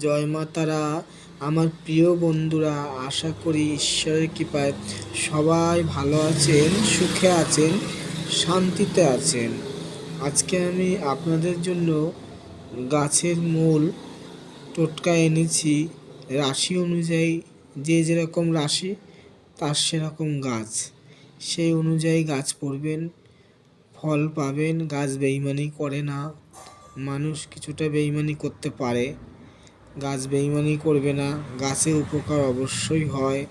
জয় মা তারা। আমার প্রিয় বন্ধুরা, আশা করি ঈশ্বরের কৃপায় সবাই ভালো আছেন, সুখে আছেন, শান্তিতে আছেন। আজকে আমি আপনাদের জন্য গাছের মূল টোটকা এনেছি। রাশি অনুযায়ী যে যেরকম রাশি, তার সেরকম গাছ। সেই অনুযায়ী গাছ পড়বেন, ফল পাবেন, গাছ বেইমানি করে না। মানুষ কিছুটা বেইমানি করতে পারে। গাছ বেইমানি করবে না। গাছে উপকার অবশ্যই হয়,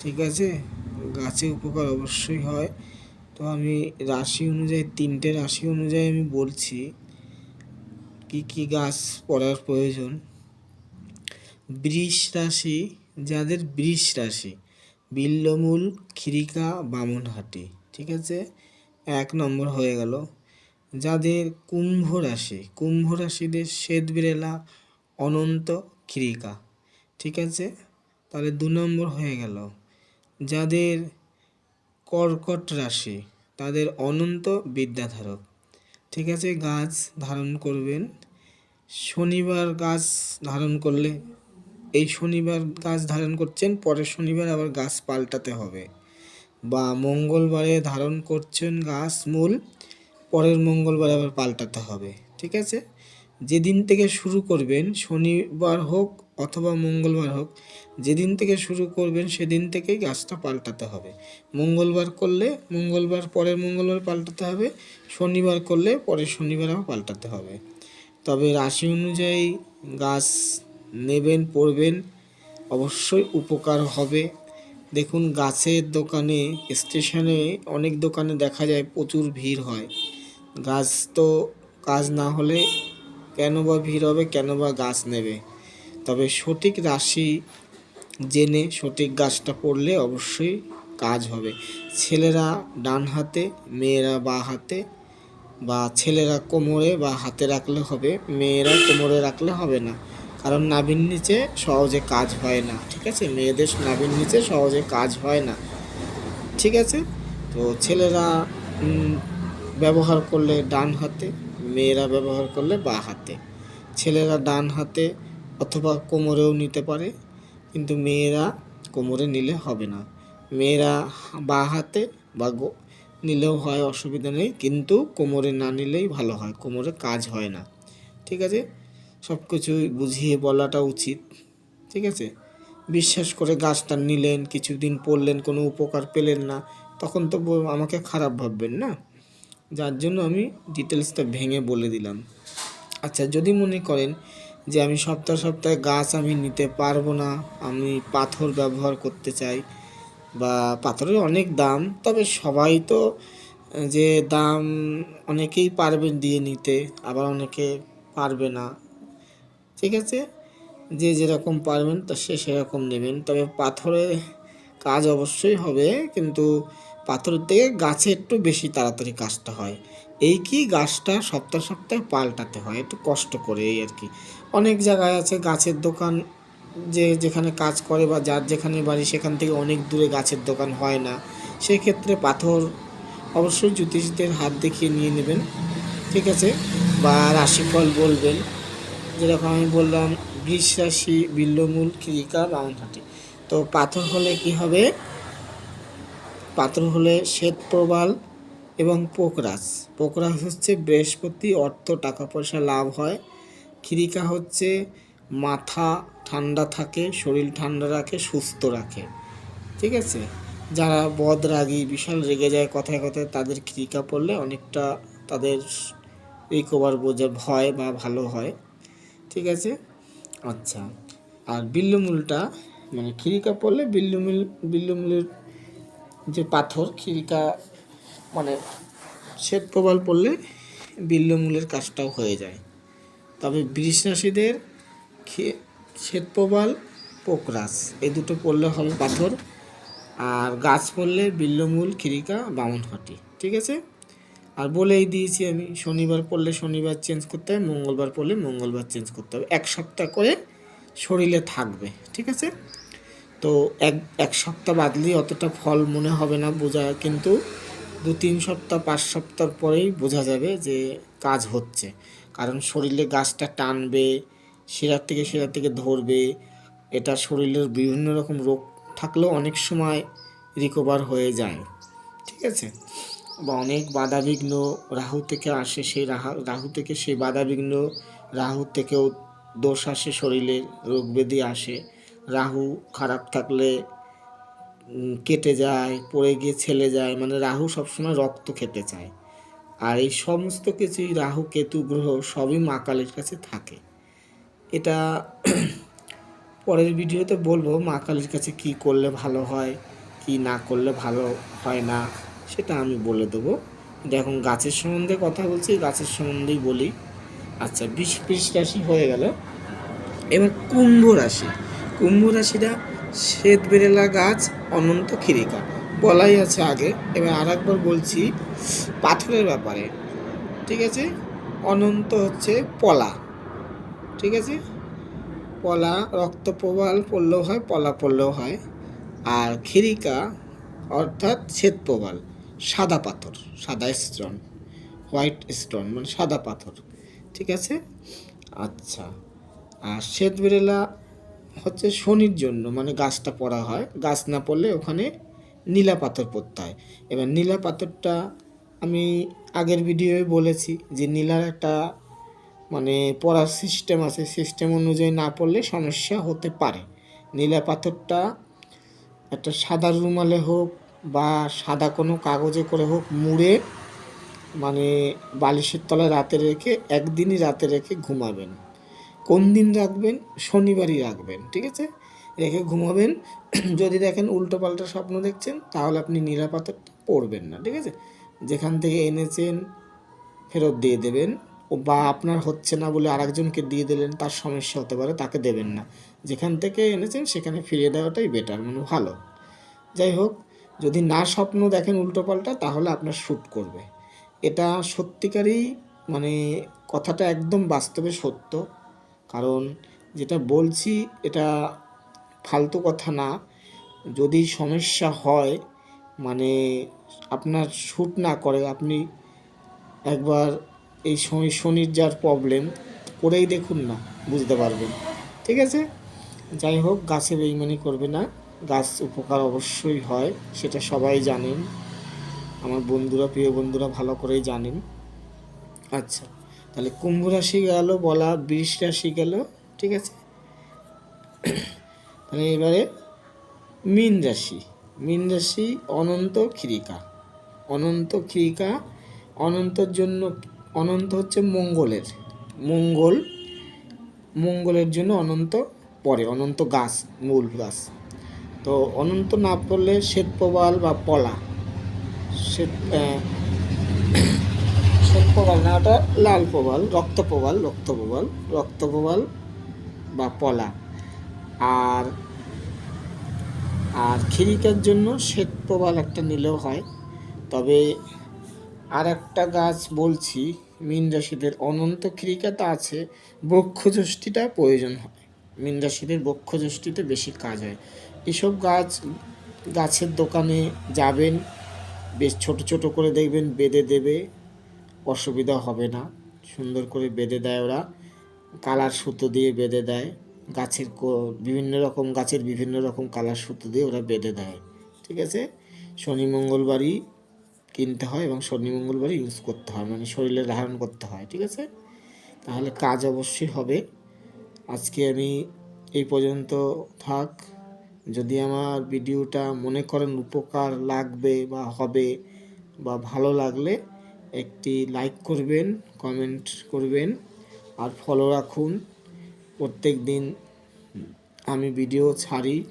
ঠিক আছে? গাছে উপকার অবশ্যই হয়। তো আমি রাশি অনুযায়ী, তিনটে রাশি অনুযায়ী আমি বলছি, কি কি গাছ পড়ার প্রয়োজন? বৃষ রাশি, যাদের বৃষ রাশি, বিল্লমূল খিরিকা বামনহাটি, ঠিক আছে? এক নম্বর হয়ে গেল। যাদের কুম্ভ রাশি, কুম্ভ রাশিদের শ্বেত বিড়েলা অনন্ত খিরিকা ঠিক আছে? তাহলে দু নম্বর হয়ে গেল। যাদের কর্কট রাশি, তাদের অনন্ত বিদ্যাধারক। ঠিক আছে? গাছ ধারণ করবেন। শনিবার গাছ ধারণ করলে, এই শনিবার গাছ ধারণ করছেন, পরের শনিবার আবার গাছ পাল্টাতে হবে। বা মঙ্গলবারে ধারণ করছেন গাছ মূল, পরের মঙ্গলবার আবার পাল্টাতে হবে। ঠিক আছে? যেদিন থেকে শুরু করবেন, শনিবার হোক অথবা মঙ্গলবার হোক, যেদিন থেকে শুরু করবেন সেদিন থেকেই গাছটা পাল্টাতে হবে। মঙ্গলবার করলে মঙ্গলবার, পরের মঙ্গলবার পাল্টাতে হবে, শনিবার করলে পরের শনিবার পাল্টাতে হবে। তবে রাশি অনুযায়ী গাছ নেবেন, পড়বেন, অবশ্যই উপকার হবে। দেখুন, গাছের দোকানে, স্টেশনে, অনেক দোকানে দেখা যায় প্রচুর ভিড় হয়। গাছ তো, কাজ না হলে কেন বা ভিড় হবে, কেন বা গাছ নেবে। তবে সঠিক রাশি জেনে সঠিক গাছটা পড়লে অবশ্যই কাজ হবে। ছেলেরা ডান হাতে, মেয়েরা বা হাতে, বা ছেলেরা কোমরে বা হাতে রাখলে হবে, মেয়েরা কোমরে রাখলে হবে না। কারণ নাভির নিচে সহজে কাজ হয় না, ঠিক আছে? মেয়েদের নাভির নিচে সহজে কাজ হয় না, ঠিক আছে? তো ছেলেরা ব্যবহার করলে ডান হাতে মেয়েরা ব্যবহার করলে বা হাতে। ছেলেরা ডান হাতে অথবা কোমরেও নিতে পারে, কিন্তু মেয়েরা কোমরে নিলে হবে না। মেয়েরা বা হাতে বা নিলেও হয়, অসুবিধা নেই, কিন্তু কোমরে না নিলেই ভালো হয়, কোমরে কাজ হয় না। ঠিক আছে? সব কিছুই বুঝিয়ে বলাটা উচিত। ঠিক আছে? বিশ্বাস করে গাছটা নিলেন, কিছুদিন পড়লেন, কোনো উপকার পেলেন না, তখন তো আমাকে খারাপ ভাববেন না? যার জন্য আমি ডিটেলসটা ভেঙে বলে দিলাম। আচ্ছা যদি মনে করেন যে আমি সপ্তাহ সপ্তাহে গাছ আমি নিতে পারব না, আমি পাথর ব্যবহার করতে চাই বা পাথরের অনেক দাম, তবে সবাই তো, যে দাম অনেকেই পারবে দিয়ে নিতে, আবার অনেকে পারবে না। ঠিক আছে? যে যেরকম পারবেন, তো সে সেরকম নেবেন। তবে পাথরে কাজ অবশ্যই হবে, কিন্তু পাথরের থেকে গাছে একটু বেশি তাড়াতাড়ি কাজটা হয়। এই কি গাছটা সপ্তাহ সপ্তাহে পাল্টাতে হয়? একটু কষ্ট করে এই আর কি। অনেক জায়গায় আছে গাছের দোকান যে যেখানে কাজ করে বা যার যেখানে বাড়ি সেখান থেকে অনেক দূরে গাছের দোকান হয় না। সেক্ষেত্রে পাথর অবশ্যই জ্যোতিষীদের হাত দেখিয়ে নিয়ে নেবেন, ঠিক আছে? বা রাশিফল বলবেন, যেরকম আমি বললাম বৃষ রাশি বিল্লমূল খিরিকা বামনহাটি তো পাথর হলে কি হবে? পাথর হলে শ্বেত প্রবাল এবং পোকরাজ। পোকরাজ হচ্ছে বৃহস্পতি, অর্থ টাকা পয়সা লাভ হয়। খিরিকা হচ্ছে মাথা ঠান্ডা থাকে, শরীর ঠান্ডা রাখে, সুস্থ রাখে। ঠিক আছে? যারা বদ রাগী, বিশাল রেগে যায় কথায় কথায়, তাদের খিরিকা পড়লে অনেকটা তাদের রিকভার বোঝা, ভয় বা ভালো হয়। ঠিক আছে? আচ্ছা। আর বিল্লমূলটা মানে খিরিকা পড়লে বিল্লমূল বিল্লমূলের যে পাথর খিরিকা মানে শ্বেত প্রবাল পড়লে বিল্লমূলের কাজটাও হয়ে যায়। তবে বৃষ রাশিদের খে- শ্বেত প্রবাল পোকরাস এই দুটো পড়লে হবে পাথর। আর গাছ পড়লে বিল্লমূল খিরিকা বামনহাটি ঠিক আছে? আর বলেই দিয়েছি আমি, শনিবার পড়লে শনিবার চেঞ্জ করতে হবে, মঙ্গলবার পড়লে মঙ্গলবার চেঞ্জ করতে হবে। এক সপ্তাহ করে শরীরে থাকবে, ঠিক আছে? তো এক এক সপ্তাহ বাদলেই অতটা ফল মনে হবে না বোঝা, কিন্তু দু, তিন সপ্তাহ, পাঁচ সপ্তাহ পরেই বোঝা যাবে যে কাজ হচ্ছে। কারণ শরীরে গাছটা টানবে শিরার থেকে শিরার থেকে ধরবে, এটা শরীরের বিভিন্ন রকম রোগ থাকলেও অনেক সময় রিকভার হয়ে যায়। ঠিক আছে? বা অনেক বাধাবিঘ্ন রাহু থেকে আসে সেই রাহা, রাহু থেকে সেই বাধাবিঘ্ন, রাহু থেকেও দোষ আসে শরীরের, রোগ ব্যাধি আসে। রাহু খারাপ থাকলে কেটে যায়, পড়ে গিয়ে ছেলে যায় মানে রাহু সবসময় রক্ত খেতে চায়। আর এই সমস্ত কিছুই রাহু, কেতু, গ্রহ সবই মা কালীর কাছে থাকে। এটা পরের ভিডিওতে বলব, মা কালীর কাছে কি করলে ভালো হয়, কি না করলে ভালো হয় না, সেটা আমি বলে দেবো। দেখুন, গাছের সম্বন্ধে কথা বলছি, গাছের সম্বন্ধেই বলি। আচ্ছা বিশ বিশ রাশি হয়ে গেল। এবার কুম্ভ রাশি। কুম্ভ রাশিটা শ্বেত বেরেলা গাছ, অনন্ত খিরিকা বলাই আছে আগে, এবার আর একবার বলছি পাথরের ব্যাপারে, ঠিক আছে? অনন্ত হচ্ছে পলা, ঠিক আছে? পলা রক্ত প্রবাল পড়লেও হয়, পলা পড়লেও হয়। আর খিরিকা অর্থাৎ শ্বেত প্রবাল, সাদা পাথর, সাদা স্টোন, হোয়াইট স্টোন মানে সাদা পাথর, ঠিক আছে? আচ্ছা আর শ্বেত বেরেলা হচ্ছে শনির জন্য মানে গাছটা পড়া হয়। গাছ না পড়লে ওখানে নীলা পাথর পড়তে হয়। এবার নীলা পাথরটা আমি আগের ভিডিওয়ে বলেছি যে নীলার একটা মানে পড়ার সিস্টেম আছে। সিস্টেম অনুযায়ী না পড়লে সমস্যা হতে পারে। নীলা পাথরটা একটা সাদা রুমালে হোক বা সাদা কোনো কাগজে করে হোক মুড়ে মানে বালিশের তলায় রাতে রেখে একদিনই রাতে রেখে ঘুমাবেন। কোন দিন রাখবেন? শনিবারই রাখবেন, ঠিক আছে? রেখে ঘুমাবেন। যদি দেখেন উল্টো পাল্টা স্বপ্ন দেখছেন, তাহলে আপনি নিরাপত্তা পড়বেন না, ঠিক আছে? যেখান থেকে এনেছেন, ফেরত দিয়ে দেবেন। বা আপনার হচ্ছে না বলে আরেকজনকে দিয়ে দিলেন, তার সমস্যা হতে পারে, তাকে দেবেন না। যেখান থেকে এনেছেন, সেখানে ফিরিয়ে দেওয়াটাই বেটার মানে ভালো। যাই হোক, যদি না স্বপ্ন দেখেন উল্টোপাল্টা, তাহলে আপনার শ্যুট করবে। এটা সত্যিকারই মানে কথাটা একদম বাস্তবে সত্য। কারণ যেটা বলছি, এটা ফালতু কথা না। যদি সমস্যা হয় মানে আপনার শ্যুট না করে, আপনি একবার এই শনি শনির যার প্রবলেম করেই দেখুন না, বুঝতে পারবেন। ঠিক আছে? যাই হোক, গাছে বেইমানি করবে না। গাছ উপকার অবশ্যই হয়, সেটা সবাই জানেন। আমার বন্ধুরা, প্রিয় বন্ধুরা ভালো করেই জানেন। আচ্ছা। তাহলে কুম্ভ রাশি গেল, বলা বৃষ রাশি গেল, ঠিক আছে? তাহলে এবারে মীন রাশি। মীন রাশি অনন্ত খিরিকা অনন্ত খিরিকা অনন্তর জন্য, অনন্ত হচ্ছে মঙ্গলের। মঙ্গল, মঙ্গলের জন্য অনন্ত পরে, অনন্ত গাছ, মূল গাছ। তো অনন্ত না পড়লে শ্বেত প্রবাল বা পলা, শ্বেত না লাল প্রবাল, রক্ত প্রবাল রক্ত প্রবাল রক্ত প্রবাল বা পলা। আর আর খিরিকার জন্য শ্বেত প্রবাল একটা নিলেও হয়। তবে আর একটা গাছ বলছি, মীন রাশিদের অনন্ত তো আছে, বক্ষযষ্টিটা প্রয়োজন হয়। মীন রাশিদের বক্ষযষ্টিতে বেশি কাজ হয়। এসব গাছ গাছের দোকানে যাবেন, বেশ ছোট ছোট করে দেখবেন, বেঁধে দেবে অসুবিধা হবে না। সুন্দর করে বেঁধে দেয় ওরা। কালার সুতো দিয়ে বেঁধে দেয়। গাছের বিভিন্ন রকম গাছের বিভিন্ন রকম কালার সুতো দিয়ে ওরা বেঁধে দেয়। ঠিক আছে? শনি মঙ্গলবারই কিনতে হয় এবং শনি মঙ্গলবারই ইউজ করতে হয়। মানে শরীরে ধারণ করতে হয়। ঠিক আছে? তাহলে কাজ অবশ্যই হবে। আজকে আমি এই পর্যন্ত থাক। যদি আমার ভিডিওটা মনে করেন উপকার লাগবে বা হবে বা ভালো লাগলে একটি লাইক করবেন কমেন্ট করবেন আর ফলো রাখুন। প্রত্যেক দিন আমি ভিডিও ছাড়ি,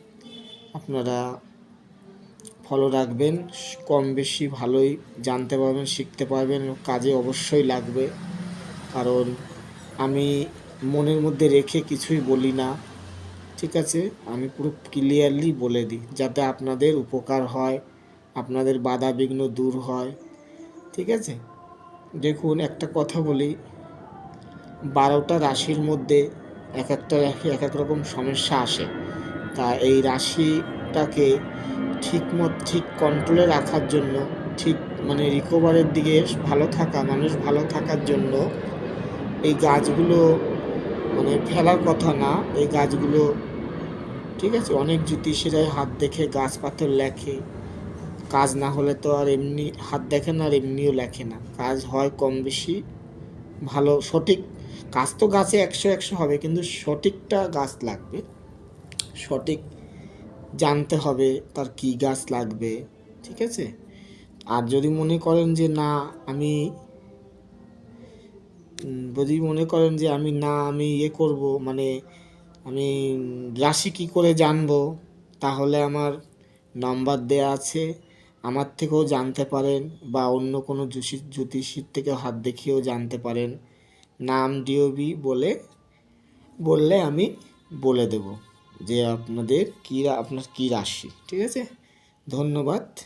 আপনারা ফলো রাখবেন। কম বেশি ভালোই জানতে পারবেন, শিখতে পারবেন, কাজে অবশ্যই লাগবে। কারণ আমি মনের মধ্যে রেখে কিছুই বলি না, ঠিক আছে? আমি পুরো ক্লিয়ারলি বলে দিই, যাতে আপনাদের উপকার হয়, আপনাদের বাধা বিঘ্ন দূর হয়। ঠিক আছে? দেখুন, একটা কথা বলি। বারোটা রাশির মধ্যে এক একটা রাশি এক এক রকম সমস্যা আসে। তা এই রাশিটাকে ঠিক মত, ঠিক কন্ট্রোলে রাখার জন্য, ঠিক মানে রিকভারের দিকে ভালো থাকা, মানুষ ভালো থাকার জন্য এই গাছগুলো মানে ফেলার কথা না, এই গাছগুলো ঠিক আছে? অনেক জ্যোতিষীরাই হাত দেখে গাছ পাথর লেখে। কাজ না হলে তো আর এমনি হাত দেখে না আর এমনিও লেখে না। কাজ হয় কম বেশি। ভালো, সঠিক কাজ তো গাছে একশো একশো হবে, কিন্তু সঠিকটা গাছ লাগবে। সঠিক জানতে হবে তার কি গাছ লাগবে, ঠিক আছে? আর যদি মনে করেন যে না, আমি যদি মনে করেন যে আমি না, আমি ইয়ে করব মানে আমি রাশি কি করে জানব, তাহলে আমার নাম্বার দেয়া আছে। আমার থেকেও জানতে পারেন বা অন্য কোনো জ্যোতিষ জ্যোতিষীর থেকে হাত দেখিয়েও জানতে পারেন। নাম ডিওবি বলে, বললে আমি বলে দেব যে আপনাদের কী আপনার কী রাশি, ঠিক আছে? ধন্যবাদ।